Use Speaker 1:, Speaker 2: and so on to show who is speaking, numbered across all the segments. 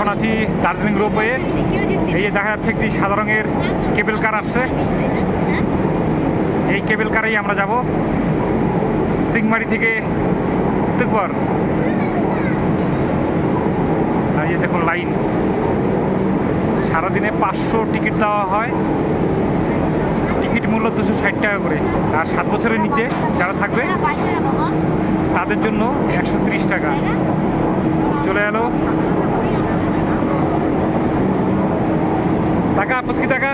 Speaker 1: এখন আছি দার্জিলিং রোপওয়ে এই যে দেখা যাচ্ছে একটি সাদা রঙের কেবল কার আসছে। এই কেবল কারেই আমরা যাব সিংমারি থেকে তিকবর আর এই দেখুন লাইন। সারাদিনে পাঁচশো টিকিট দেওয়া হয়। টিকিট মূল্য দুশো ষাট টাকা করে। আর সাত বছরের নিচে যারা থাকবে, তাদের জন্য একশো টাকা। চলে এলো টাকা পুচকি টাকা।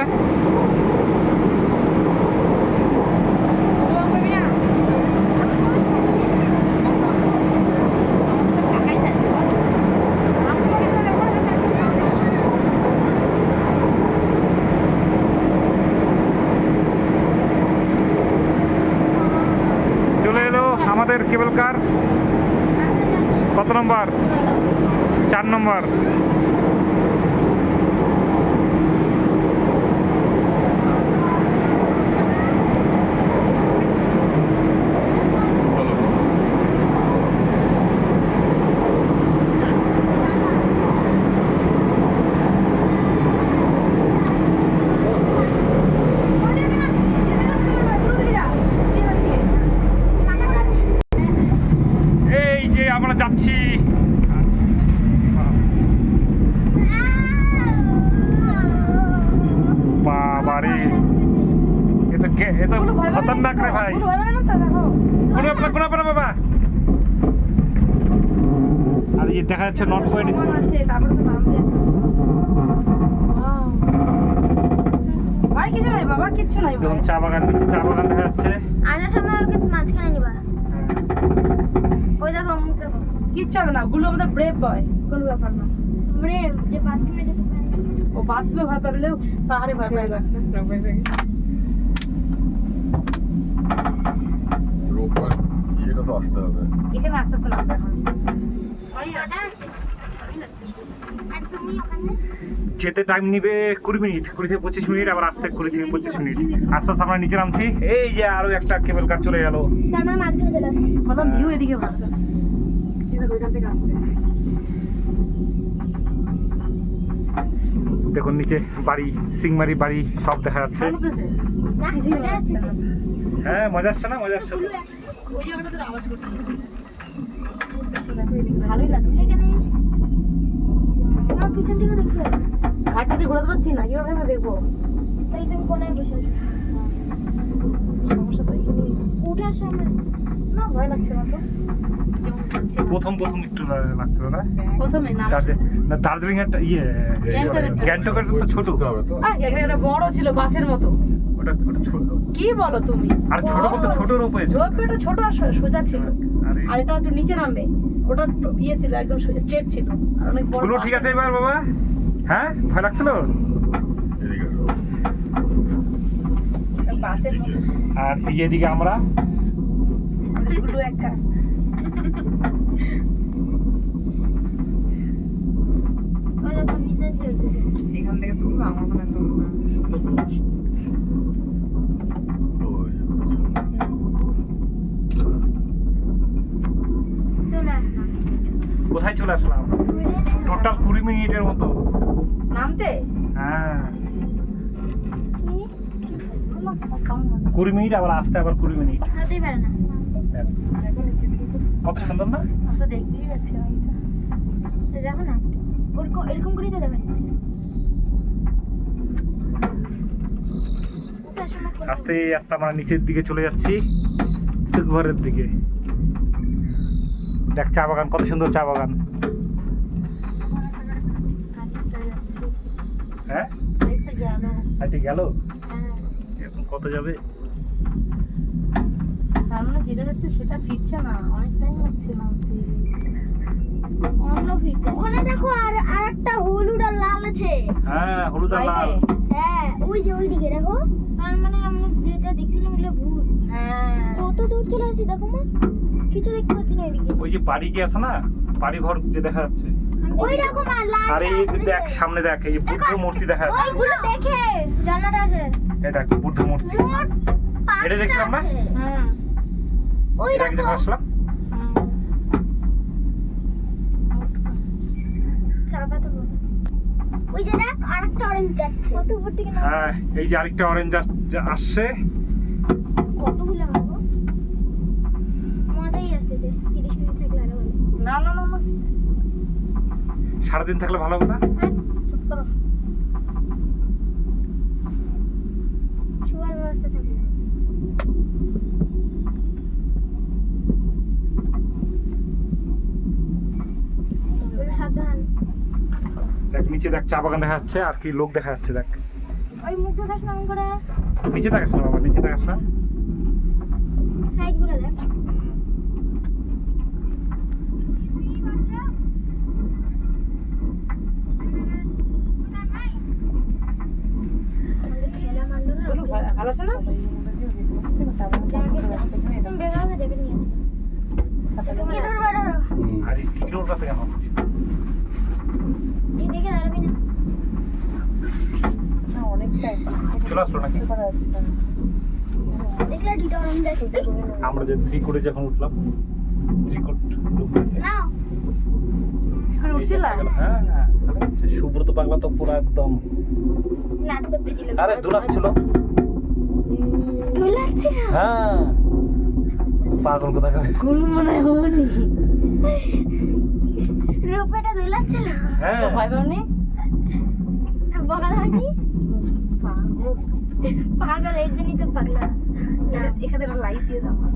Speaker 1: আমাদের কেবল কার। কত নম্বর? চার নম্বর এই যে আমরা যাচ্ছি বাবারে। এ তো কে এ তো খতরনাক রে ভাই। কোনো ব্যাপার কোনো ব্যাপার বাবা। আর এই দেখা যাচ্ছে নর্থ পয়েন্ট স্কুল
Speaker 2: ভাই কিছু নাই বাবা কিচ্ছু নাই
Speaker 1: চা বাগান নিচে চা বাগান
Speaker 2: হবে না গুলো আমাদের ব্রেভ বয় কোনো ব্যাপার না।
Speaker 3: ব্রেভ যে বাথরুমে যেতে পারে।
Speaker 2: ও বাথরুমে ভয় পারলেও পাহাড়ে ভয় পায় না।
Speaker 4: রোববার এটা তো আসতে হবে।
Speaker 2: এখানে আস্তে আস্তে নামবে এখন।
Speaker 3: মজা আসতেছে ভালোই লাগতেছে। আর তুমি ওখানে?
Speaker 1: যেতে টাইম নিবে কুড়ি মিনিট কুড়ি থেকে পঁচিশ মিনিট আবার আসতে কুড়ি থেকে পঁচিশ মিনিট। আস্তে আস্তে আমরা নিচে নামছি এই যে আরও একটা কেবল কার চলে গেল।
Speaker 3: তার মানে মাঝখানে চলে আসছে।
Speaker 2: ভিউ এদিকে ভালো ঠিক আছে ওইখান থেকে আসছে
Speaker 1: দেখুন নিচে বাড়ি সিংমারি বাড়ি সব দেখা যাচ্ছে। হ্যাঁ মজা আসছে না? মজা আসছে
Speaker 2: ভালোই লাগছে।
Speaker 3: পিছন থেকে দেখতে
Speaker 2: ঘাটটা যে ঘোরাতে পারছি না কীভাবে দেখব?
Speaker 3: তাহলে তুমি কোনায় বসে
Speaker 2: সমস্যা তো এখানেই।
Speaker 3: ওঠার সময়।
Speaker 2: না ভয় লাগছে না তো। যেমন
Speaker 1: প্রথম প্রথম একটু লাগছিল না?
Speaker 2: প্রথমে না
Speaker 1: না দার্জিলিং একটা ইয়ে
Speaker 2: গ্যাংটকের।
Speaker 1: তো ছোট।
Speaker 2: একটা বড় ছিল বাসের মতো।
Speaker 1: ওটা ওটা ছোট।
Speaker 2: কি বলো তুমি?
Speaker 1: আর ছোট বলতে ছোট রূপে
Speaker 2: ঝোপটা ছোট আর সোজা ছিল।
Speaker 1: আর
Speaker 2: এটা একটু নিচে নামবে। ওটা ইয়ে ছিল একদম স্ট্রেট ছিল। আর অনেক বড়
Speaker 1: ঠিক আছে এবার বাবা? হ্যাঁ? ভয় লাগছিল। আর এদিকে আমরা?
Speaker 2: এখান থেকে তুলবো আমার ওখানে তুলবো
Speaker 1: কোথায় চলে আসলাম? টোটাল কুড়ি মিনিটের মতো।
Speaker 2: নামতে?
Speaker 1: হ্যাঁ। কুড়ি মিনিট আবার আসতে আবার কুড়ি মিনিট।
Speaker 3: হতেই পারে না।
Speaker 2: তো
Speaker 1: কত সুন্দর না?
Speaker 2: আমি তো দেখতেই পাচ্ছি না নিচে।
Speaker 3: দেখো না ওরকম এরকম করেই তো দেখা যাচ্ছে ওঠার
Speaker 1: আস্তে আস্তে আমরা নিচের দিকে চলে যাচ্ছি ঘরের দিকে। দেখ চা বাগান কত সুন্দর চা বাগান। হ্যাঁ?
Speaker 3: হাঁটতে গেল। হ্যাঁ।
Speaker 1: কত যাবে?
Speaker 2: তার মানে যেটা যাচ্ছে সেটা ফিরছে না। অনেক টাইম লাগছে নামতে
Speaker 3: অন্য ফিরতে ওখানে দেখো আর আরেকটা হলুদ আর লাল আছে।
Speaker 1: হ্যাঁ হলুদ আর লাল।
Speaker 3: হ্যাঁ ওই যে ওই দিকে দেখো। তার মানে আমরা যেটা দেখতেছিলাম ওগুলো ভুল
Speaker 2: হ্যাঁ।
Speaker 3: কত দূর চলে আসি দেখো মা। কিছু দেখতে পাচ্ছি না এদিকে।
Speaker 1: ওই যে বাড়ি কি আছে না? বাড়ি ঘর যে দেখা যাচ্ছে।
Speaker 3: ওই রকম আর লাল
Speaker 1: আর এই যে দেখ সামনে দেখ এই বুদ্ধ মূর্তি দেখা যাচ্ছে।
Speaker 3: ওইগুলো দেখে। জানাটা আছে।
Speaker 1: এই দেখ বুদ্ধ মূর্তি। এটা দেখছিলাম না?
Speaker 3: ওই
Speaker 1: এটা আসলাম।
Speaker 3: ওই যে দেখ আরেকটা কত উপর থেকে নাম-
Speaker 1: হ্যাঁ এই যে আরেকটা অরেঞ্জ আসছে।
Speaker 3: কতগুলো মজাই আসতেছে। তিরিশ মিনিট থাকলে আরও ভালো।
Speaker 2: না না না না।
Speaker 1: সারাদিন থাকলে ভালো হবে না?
Speaker 3: হ্যাঁ চুপ করো। শোয়ার ব্যবস্থা থাকলে একটু সাবধান
Speaker 1: দেখ নিচে দেখ চা বাগান দেখা যাচ্ছে আর কি লোক দেখা যাচ্ছে দেখ।
Speaker 3: ওই মুখ ঢোকাস না করে
Speaker 1: নিচে দেখাস না বাবা নিচে দেখাস না।
Speaker 3: সাইডগুলো দেখ
Speaker 2: ভালো আছে না
Speaker 3: নিয়ে কি
Speaker 1: আর এই টিকিট ওর কেন?
Speaker 3: দাঁড়াবি না।
Speaker 2: না, অনেকটাই।
Speaker 1: চলে আসলো নাকি? আমরা যে ত্রিকুটে যখন উঠলাম ত্রিকুট? হ্যাঁ হ্যাঁ সুব্রত পাগলা তো পুরো একদম। আরে
Speaker 3: লাগছে না
Speaker 1: হ্যাঁ। পাগল কোথা
Speaker 2: গুরু মনে হয়
Speaker 3: রূপেটা দোলাচ্ছিল
Speaker 1: হ্যাঁ।
Speaker 2: ভয় পাওনি?
Speaker 3: বকা
Speaker 2: পাগল।
Speaker 3: পাগল এর জন্যই তো পাগলা
Speaker 2: এখানে লাইট দিয়ে দাও।